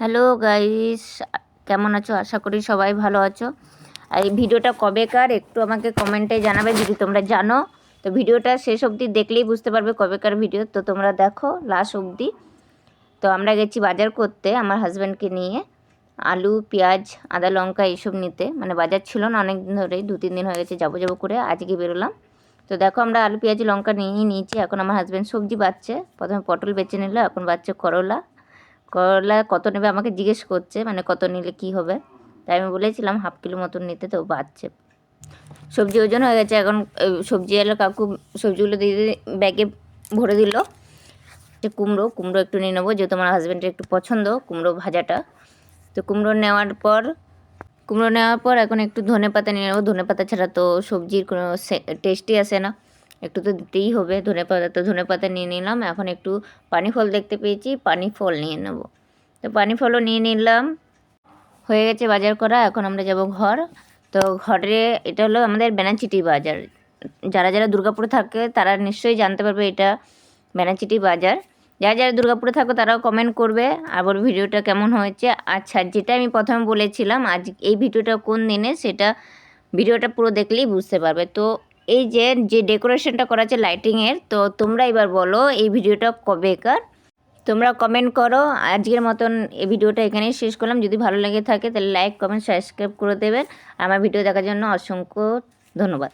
Hello guys কেমন আছো? আশা করি সবাই ভালো আছো। আর এই ভিডিওটা কবেকার? একটু আমাকে কমেন্টে জানাবে, যদি তোমরা জানো। তো ভিডিওটা শেষ অবধি দেখলেই বুঝতে পারবে কবেকার ভিডিও। তো তোমরা দেখো লাস্ট অবধি। তো আমরা গেছি বাজার করতে আমার হাজব্যান্ডকে নিয়ে। আলু, পেঁয়াজ, আদা, লঙ্কা এইসব নিতে। মানে বাজার ছিল না অনেক দিন ধরেই, দু, তিন দিন হয়ে গেছে, যাব যাব করে আজকে বেরোলাম। তো দেখো আমরা আলু, পেঁয়াজ, লঙ্কা নিয়েই নিয়েছি। এখন আমার হাজব্যান্ড সবজি বাচ্ছে। প্রথমে পটল বেছে নিল, এখন বাচ্ছে করলা। করলা কত নেবে আমাকে জিজ্ঞেস করছে মানে কত নিলে কি হবে। তাই আমি বলেছিলাম হাফ কিলো মতন নিতে, তো বাচ্ছে সবজি ওজন হয়ে গেছে, এখন সবজি এলো, কাকু সবজিগুলো দিয়ে দিয়ে ব্যাগে ভরে দিল। যে কুমড়ো কুমড়ো একটু নিয়ে নেব, যেহেতু আমার হাজব্যান্ডের একটু পছন্দ, কুমড়ো ভাজাটা। তো কুমড়ো নেওয়ার পর, কুমড়ো নেওয়ার পর এখন একটু ধনে পাতা নিয়ে নেব। ধনে পাতা ছাড়া তো সবজির কোনো টেস্টই আসে না। একটু তো দিতেই হবে। ধনে পাতা, তো ধনে পাতা নিয়ে নিলাম। এখন একটু পানি ফল দেখতে পেয়েছি, পানি ফল নিয়ে নেব। তো পানি ফলও নিয়ে নিলাম। হয়ে গেছে বাজার করা, এখন আমরা যাব ঘর। তো ঘরে এটা হলো আমাদের বেনাচিটি বাজার। যারা যারা দুর্গাপুরে থাকে, তারা নিশ্চয়ই জানতে পারবে এটা বেনাচিটি বাজার। যারা যারা দুর্গাপুরে থাকো, তারাও কমেন্ট করবে বলবে ভিডিওটা কেমন হয়েছে। আচ্ছা যেটা আমি প্রথমে বলেছিলাম, আজ এই ভিডিওটা কোন দিনে, সেটা ভিডিওটা পুরো দেখলেই বুঝতে পারবে। তো এই যে যে ডেকোরেশনটা করা আছে লাইটিংয়ের তো তোমরা এবার বলো এই ভিডিওটা কবেকার তোমরা কমেন্ট করো। আজকের মতন এই ভিডিওটা এখানেই শেষ করলাম। যদি ভালো লেগে থাকে, তাহলে লাইক কমেন্ট সাবস্ক্রাইব করে দেবেন। আমার ভিডিও দেখার জন্য অসংখ্য ধন্যবাদ।